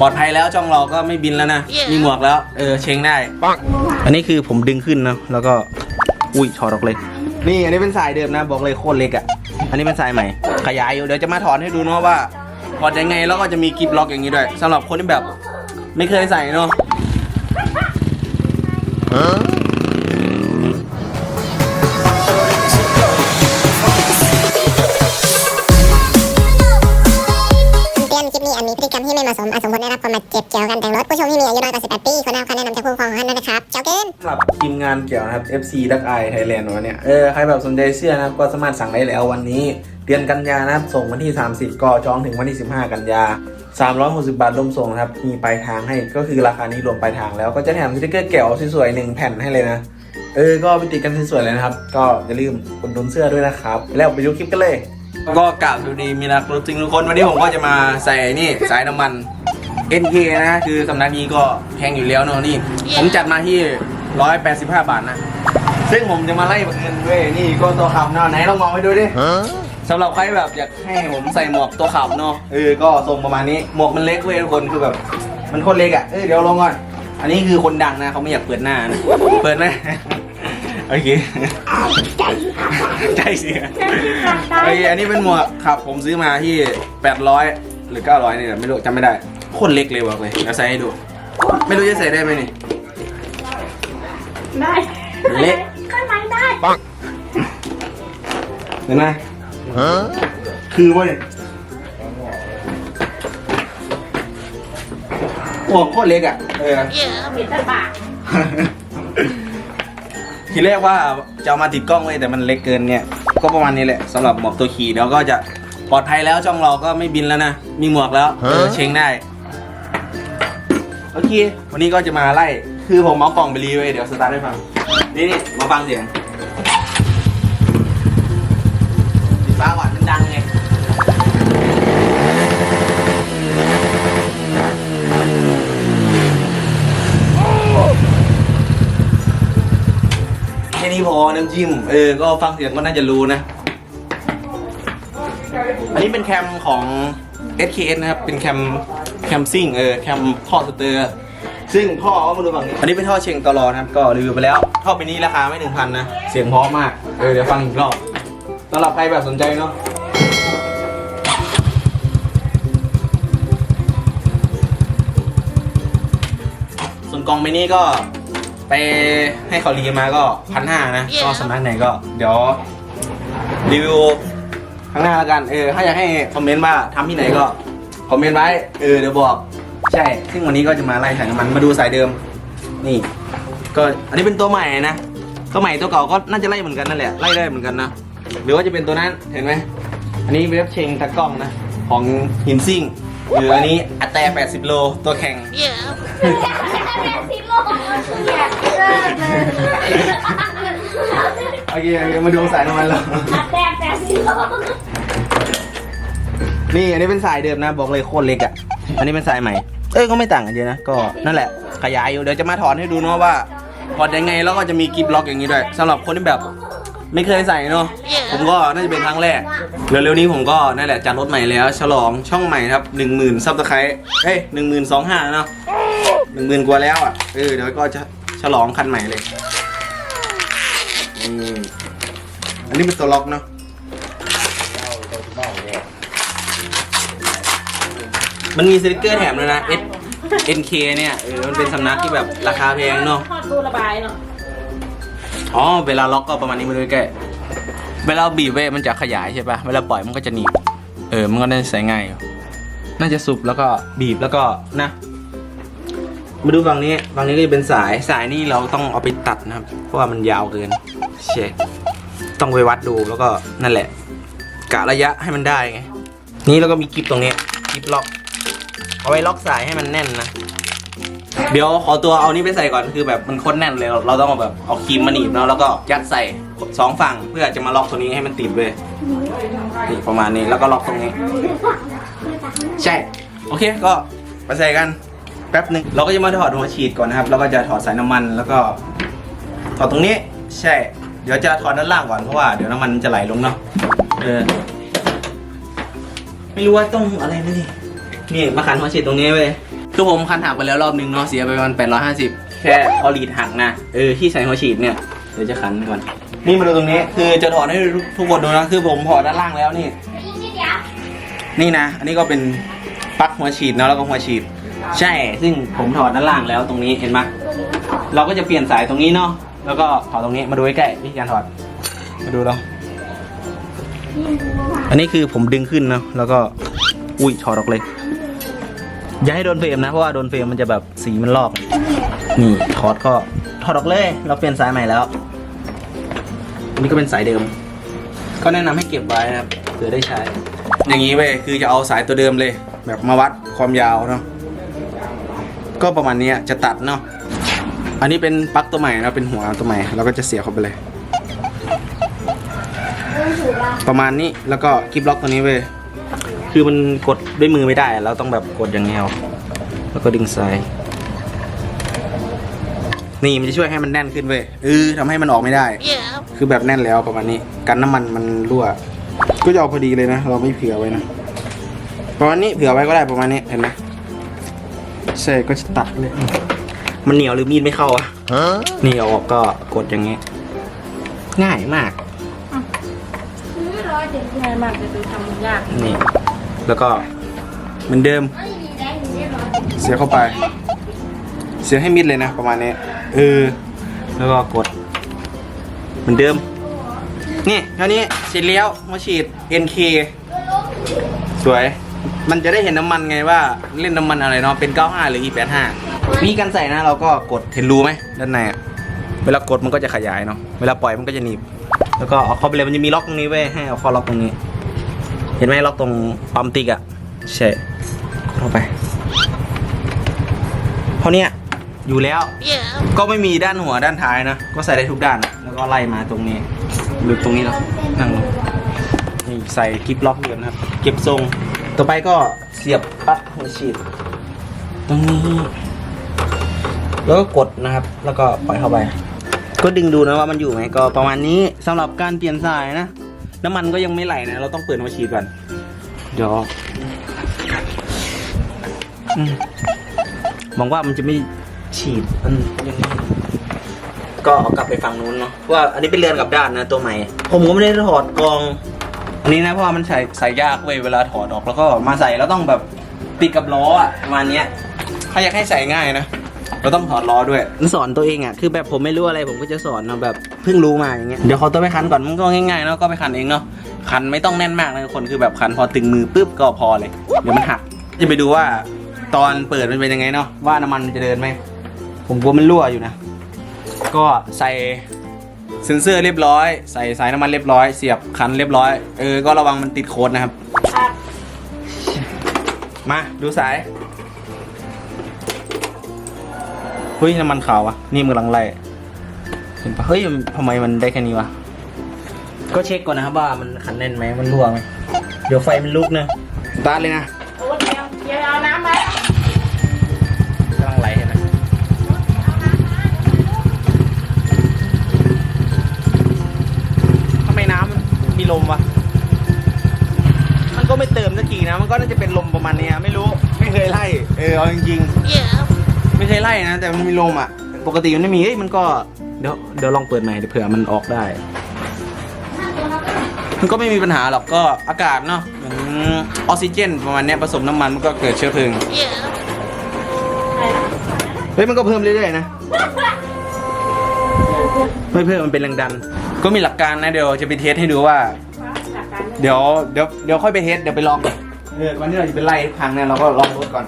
ปลอดภัยแล้วช่องเราก็ไม่บินแล้วนะ มีหมวกแล้ว เออเชงได้ อันนี้คือผมดึงขึ้นนะแล้วก็อุ้ยถอดออกเลย นี่อันนี้เป็นสายเดิมนะบอกเลยโคตรเล็กอะ อันนี้เป็นสายใหม่ ขยายอยู่เดี๋ยวจะมาถอดให้ดูเนาะว่าถอดยังไงแล้วก็จะมีกิฟล็อกอย่างนี้ด้วยสำหรับคนที่แบบ ไม่เคยใส่เนาะ เจ็บเกี่ยวกับการแต่งรถผู้ชมที่มีอายุน้อยกว่า18ปีควรได้รับคำแนะนำจากผู้ปกครองของท่านด้วยนะครับเจ้าเกินสำหรับทีมงานเกี่ยวนะครับ FC Duck Eye Thailand วันเนี้ยเออใครแบบสนใจเสื้อนะครับก็สามารถสั่งได้แล้ววันนี้ เดือนกันยานะครับส่งวันที่ 30 ก็จองถึงวันที่ 15 กันยา 360 บาทรวมส่งนะครับมีปลายทางให้ก็คือราคานี้รวมปลายทางแล้วก็จะแถมสติกเกอร์แก้วสวยๆหนึ่งแผ่นให้เลยนะเออก็ไปติดกันสวยๆเลยนะครับ ก็อย่าลืมกดดุนเสื้อด้วยนะครับ แล้วไปดูคลิปกันเลย ก็กล่าวสวัสดีมีรักรู้จริงทุกคนวันนี้ผมก็จะมาใส่นี่สายน้ำมัน NK นะคือสำนักนี้ก็แพงอยู่แล้วเนอะนี่ ผมจัดมาที่ 185 บาทนะ ซึ่งผมจะมาไล่เงินด้วยนี่ก็ตัวขับเนาะไหนลองมองไปดูดิสำหรับใครแบบอยากให้ผมใส่หมวกตัวขับเนาะเออก็ทรงประมาณนี้หมวกมันเล็กเว้ยทุกคนคือแบบมันโคตรเล็กอะเออเดี๋ยวลงก่อน อันนี้คือคนดังนะเขาไม่อยากเปิดหน้านะเปิดไหมโอเคใจเสียโอเคอันนี้เป็นหมวกครับผมซื้อมาที่ 800 หรือ 900นี่แหละไม่รู้จำไม่ได้ โคตรเล็กเลยบอกเลยเดี๋ยวใส่ให้ดู ไม่รู้จะใส่ได้ไหมนี่ ได้เล็กข้างในได้เห็นไหมคือเว้ยหมวกโคตรเล็กอะ เออปิดตาปากทีแรกว่าจะเอามาติดกล้องไว้แต่มันเล็กเกินเนี่ย ก็ประมาณนี้แหละสำหรับหมวกตัวขี่เดี๋ยวก็จะปลอดภัยแล้วช่องเราก็ไม่บินแล้วนะ มีหมวกแล้วเออเชงได้ โอเค วันนี้ก็จะมาไล่ คือผมเอากล่องไปรีไว้เดี๋ยวสตาร์ทให้ฟัง นี่นี่มาฟังเสียงปิดฟ้าก่อนมันดังไงแค่นี้พอน้ำจิ้ม เออ ก็ฟังเสียงก็น่าจะรู้นะ อันนี้เป็นแคมของ SKS นะครับ เป็นแคม แคมซิ่งเออแคมท่อสเตอร์ซึ่งท่อเอามาดูฝั่งนี้อันนี้เป็นท่อเชงตลอนะครับก็รีวิวไปแล้วท่อไปนี้ราคาไม่ถึงพันนะ เสียงเพราะมาก เออเดี๋ยวฟังอีกรอบสำหรับใครแบบสนใจเนาะส่วนกล่องไปนี้ก็ไปให้เขารีมาก็พันห้านะก็สำนักไหนก็เดี๋ยวรีวิวข้างหน้าแล้วกัน เออ ถ้าอยากให้คอมเมนต์ว่าทำที่ไหนก็ คอมเมนต์ไว้ เออเดี๋ยวบอก ใช่ ซึ่งวันนี้ก็จะมาไล่สายน้ำมันมาดูสายเดิม นี่ ก็อันนี้เป็นตัวใหม่นะ ตัวใหม่ตัวเก่าก็น่าจะไล่เหมือนกันนั่นแหละ ไล่ได้เหมือนกันนะ หรือว่าจะเป็นตัวนั้น เห็นไหม อันนี้เว็บเชงตะกล้องนะ ของหินซิ่ง หรืออันนี้อัตแต80 โล ตัวแข่งสิโลเนี่ยเลิกเลยโอเคโอเคมาดูสายน้ำมันเรา แตกแต่สิโล นี่อันนี้เป็นสายเดิมนะบอกเลยโคตรเล็กอะ อันนี้เป็นสายใหม่ เอ้ยก็ไม่ต่างกันเยอะนะ ก็นั่นแหละขยายอยู่เดี๋ยวจะมาถอนให้ดูเนาะว่าถอดยังไงแล้วก็จะมีกิฟล็อกอย่างนี้ด้วยสำหรับคนที่แบบไม่เคยใส่เนาะผมก็น่าจะเป็นครั้งแรกเร็วๆนี้ผมก็นั่นแหละจัดรถใหม่แล้ว ฉลองช่องใหม่ครับหนึ่งหมื่นซับสไครต์เอ้ยหนึ่งหมื่นสองห้าเนาะหนึ่งหมื่นกว่าแล้วอะเออเดี๋ยวก็จะฉลองคันใหม่เลยอืมอันนี้เป็นตัวล็อกเนาะ มันมีสติกเกอร์แถมด้วยนะ S NK เนี่ยเออมันเป็นสำนักที่แบบราคาแพงเนาะ ทอดรูระบายเนาะอ๋อ เวลาล็อกก็ประมาณนี้มาด้วยแกเวลาบีบเว้ยมันจะขยายใช่ปะเวลาปล่อยมันก็จะหนีบเออ มันก็น่าจะใส่ง่ายอยู่น่าจะสุบแล้วก็บีบแล้วก็นะ มาดูฝั่งนี้ ฝั่งนี้ก็จะเป็นสาย สายนี่เราต้องเอาไปตัดนะครับ เพราะว่ามันยาวเกิน เช็ค ต้องไปวัดดูแล้วก็นั่นแหละ กะระยะให้มันได้ไง นี่แล้วก็มีกิบตรงนี้กิบล็อก เอาไว้ล็อกสายให้มันแน่นนะ เดี๋ยวขอตัวเอานี้ไปใส่ก่อนคือแบบมันคตรแน่นเลย เราต้องเอาแบบเอาครีมมาหนีบเนาะแล้วก็ยัดใส่สองฝั่งเพื่อจะมาล็อกตัวนี้ให้มันติดเว้ยนี่ประมาณนี้แล้วก็ล็อกตรงนี้ ใช่ โอเคก็ไปใส่กันแป๊บหนึ่งเราก็จะมาถอดหัวฉีดก่อนนะครับ แล้วก็จะถอดสายน้ำมันแล้วก็ ถอดตรงนี้ ใช่ เดี๋ยวจะถอดด้านล่างก่อนเพราะว่าเดี๋ยวน้ำมันจะไหลลงเนาะเออไม่รู้ว่าต้องอะไรไหมนี่ นี่มาขันหัวฉีดตรงนี้เว้ยคือผมคันหักไปแล้วรอบนึงเนาะเสียไปประมาณ850 แค่พอลีดหักนะเออที่ใส่หัวฉีดเนี่ยเดี๋ยวจะขันก่อนนี่มาดูตรงนี้คือจะถอดให้ทุกคนดูนะคือผมถอดด้านล่างแล้วนี่นี่นี่เดียวนี่นะ อันนี้ก็เป็นปลั๊กหัวฉีดเนาะแล้วก็หัวฉีด ใช่ ซึ่งผมถอดด้านล่างแล้วตรงนี้เห็นไหมเราก็จะเปลี่ยนสายตรงนี้เนาะแล้วก็ถอดตรงนี้มาดูใกล้ๆวิธีการถอด มาดูเราอันนี้คือผมดึงขึ้นเนาะแล้วก็อุ้ยถอดออกเลย อย่าให้โดนเฟรมนะ เพราะว่าโดนเฟรมมันจะแบบสีมันลอก นี่ถอดก็ถอดออกเลย เราเปลี่ยนสายใหม่แล้วอันนี้ก็เป็นสายเดิม ก็แนะนำให้เก็บไว้นะครับเผื่อได้ใช้ อย่างนี้เว้ยคือจะเอาสายตัวเดิมเลย แบบมาวัดความยาวเนาะก็ประมาณนี้จะตัดเนาะอันนี้เป็นปลั๊กตัวใหม่นะเป็นหัวตัวใหม่เราก็จะเสียบเข้าไปเลย ประมาณนี้แล้วก็คลิปล็อกตัวนี้เว้ย คือมันกดด้วยมือไม่ได้ เราต้องแบบกดอย่างเงี้ยเอาแล้วก็ดึงสายนี่มันจะช่วยให้มันแน่นขึ้นเว้ยเออทำให้มันออกไม่ได้ คือแบบแน่นแล้วประมาณนี้ กันน้ำมันมันรั่ว ก็จะเอาพอดีเลยนะ เราไม่เผื่อไว้นะ ประมาณนี้เผื่อไว้ก็ได้ประมาณนี้เห็นไหมใช่ก็จะตัดเลย มันเหนียวหรือมีดไม่เข้าอะนี่เอาออกก็กดอย่างนี้ ง่ายมากร้อยเจ็ดง่ายมากจะดูทำยากนี่ แล้วก็เหมือนเดิม เสียบเข้าไป เสียบให้มิดเลยนะประมาณนี้เออแล้วก็กด เหมือนเดิม นี่เท่านี้เสร็จแล้วมาฉีด NK สวย มันจะได้เห็นน้ำมันไงว่า เล่นน้ำมันอะไรเนาะเป็น 95 หรือ E85 มีการใส่นะเราก็กดเห็นรูไหมด้านในอะเวลากดมันก็จะขยายเนาะเวลาปล่อยมันก็จะหนีบ แล้วก็เอาเข้าไปเลยมันจะมีล็อกตรงนี้เว้ให้เอาเข้าล็อกตรงนี้ เห็นไหมล็อกตรงปั๊มติ๊กอะใช่เข้าไปเท่าเนี้ยอยู่แล้ว ก็ไม่มีด้านหัวด้านท้ายนะ ก็ใส่ได้ทุกด้าน แล้วก็ไล่มาตรงนี้หรือตรงนี้แล้วนั่งลงนี่ใส่กิฟล็อกเดือนนะครับ เก็บทรง ต่อไปก็เสียบปลั๊กหัวฉีด ตรงนี้ แล้วก็กดนะครับ แล้วก็ปล่อยเข้าไป ก็ดึงดูนะว่ามันอยู่ไหมก็ประมาณนี้สำหรับการเปลี่ยนสายนะ น้ำมันก็ยังไม่ไหลนะ เราต้องเปิดหัวฉีดก่อน เดี๋ยวอืมหวังว่ามันจะไม่ฉีดมันยังไงก็เอากลับไปฝั่งนู้นเนาะเพราะว่าอันนี้เป็นเรือนกลับด้านนะตัวใหม่ ผมก็ไม่ได้ถอดกรอง อันนี้นะเพราะว่ามันใส่ใส่ยากเว้ยเวลาถอดออกแล้วก็มาใส่แล้วต้องแบบติดกับล้ออะประมาณเนี้ยถ้าอยากให้ใส่ง่ายนะ เราต้องถอดล้อด้วย สอนตัวเองอะคือแบบผมไม่รู้อะไรผมก็จะสอนเนาะแบบเพิ่งรู้มาอย่างเงี้ยเดี๋ยวขอตัวไปคันก่อนมันก็ง่ายๆเนาะก็ไปคันเองเนาะคันไม่ต้องแน่นมากนะทุกคนคือแบบคันพอตึงมือปุ๊บก็พอเลยเดี๋ยวมันหักจะไปดูว่าตอนเปิดมันเป็นยังไงเนาะว่าน้ำมันมันจะเดินไหมผมกลัวมันรั่วอยู่นะ ก็ใส่เซ็นเซอร์เรียบร้อย ใส่สายน้ำมันเรียบร้อยเสียบคันเรียบร้อยเออก็ระวังมันติดโค้ดนะครับ มาดูสาย เฮ้ยน้ำมันขาวอะนี่มือหลังไล่เห็นปะเฮ้ยทำไมมันได้แค่นี้วะก็เช็คก่อนนะครับว่ามันขันแน่นไหมมันรั่วไหมเดี๋ยวไฟมันลุกนะสตาร์ทเลยนะโอ้เดี๋ยวเดี๋ยวเอาน้ำมากำลังไหลเห็นไหมทำไมน้ำมันมีลมวะมันก็ไม่เติมสักทีนะ มันก็น่าจะเป็นลมประมาณเนี้ยไม่รู้ไม่เคยไล่เออเอาจริงๆ ไม่เคยไล่นะ แต่มันมีลมอะ ปกติมันไม่มีเอ้ยมันก็เดี๋ยวเดี๋ยวลองเปิดใหม่เดี๋ยวเผื่อมันออกได้ มันก็ไม่มีปัญหาหรอกก็อากาศเนาะเหมือนออกซิเจนประมาณเนี้ยผสมน้ำมันมันก็เกิดเชื้อเพลิงเฮ้ยมันก็เพิ่มเรื่อยๆนะไม่เพิ่มมันเป็นแรงดัน ก็มีหลักการนะเดี๋ยวจะไปเทสให้ดูว่า เดี๋ยวเดี๋ยวเดี๋ยวค่อยไปเทสเดี๋ยวไปลองก่อนเออวันนี้เราจะไปไล่พังเนี่ยเราก็ลองรถก่อน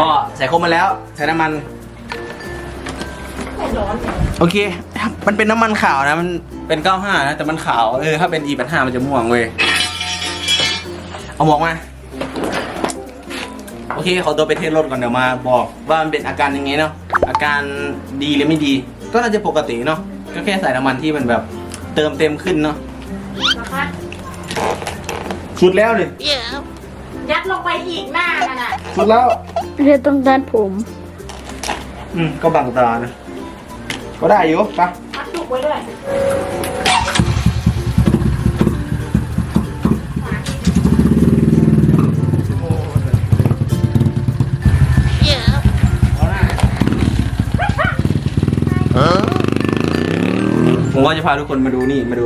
ก็ใส่โคมมาแล้ว ใส่น้ำมัน โอเค มันเป็นน้ำมันขาวนะ มันเป็น95นะ แต่มันขาว เออ ถ้าเป็น E85 มันจะม่วงเว้ย เอาหมวกมา โอเค ขอตัวไปเทสรถก่อนเดี๋ยวมาบอกว่ามันเป็นอาการยังไงเนาะ อาการดีหรือไม่ดี ก็น่าจะปกติเนาะ ก็แค่ใส่น้ำมันที่มันแบบเติมเต็มขึ้นเนาะนะคะสุดแล้วเลยยัดลงไปอีกหน้านั่นน่ะสุดแล้ว เรียตรองด้านผม อืมก็บังตานะ ก็ได้อยู่ปะพักลูกไว้ด้วยผมก็จะพาทุกคนมาดูนี่มาดู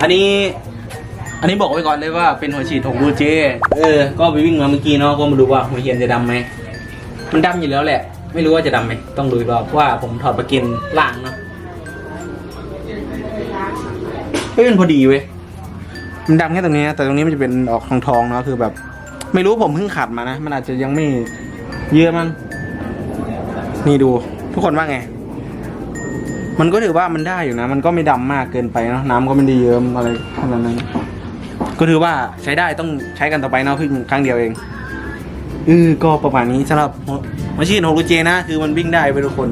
อันนี้ อันนี้บอกไว้ก่อนเลยว่าเป็นหัวฉีดของบูเจ เออ ก็ไปวิ่งมาเมื่อกี้เนาะ ก็มาดูว่าหัวเหียนจะดำไหม มันดำอยู่แล้วแหละ ไม่รู้ว่าจะดำไหม ต้องดูอีกรอบเพราะว่าผมถอดประกินล่างเนาะเฮ้ยมันพอดีเว้ย มันดำแค่ตรงนี้นะแต่ตรงนี้มันจะเป็นออกทองทองๆเนาะ คือแบบ ไม่รู้ผมเพิ่งขัดมานะ มันอาจจะยังไม่เยอะมั้ง นี่ดู ทุกคนว่าไง มันก็ถือว่ามันได้อยู่นะ มันก็ไม่ดำมากเกินไปเนาะ น้ำก็ไม่ได้เยิ้มอะไรขนาดนั้น ก็ถือว่าใช้ได้ต้องใช้กันต่อไปเนาะเพิ่งครั้งเดียวเองเออก็ประมาณนี้สำหรับมาชีนของลูเจนะ คือมันวิ่งได้ไปทุกคน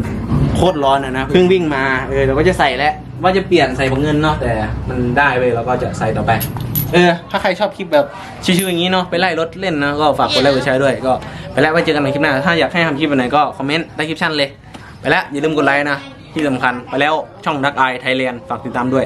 โคตรร้อนอะนะเพิ่งวิ่งมาเออเราก็จะใส่แล้วว่าจะเปลี่ยนใส่ของเงินเนาะแต่มันได้ไปเราก็จะใส่ต่อไป เออ ถ้าใครชอบคลิปแบบชิวๆอย่างนี้เนาะไปไล่รถเล่นนะก็ฝากกดไลค์กดแชร์ด้วยก็ไปแล้วไว้เจอกันในคลิปหน้า ถ้าอยากให้ทำคลิปแบบไหนก็คอมเมนต์ใต้คลิปชั่นเลย ไปแล้วอย่าลืมกดไลค์นะที่สำคัญไปแล้วช่องดักไอไทยแลนด์ฝากติดตามด้วย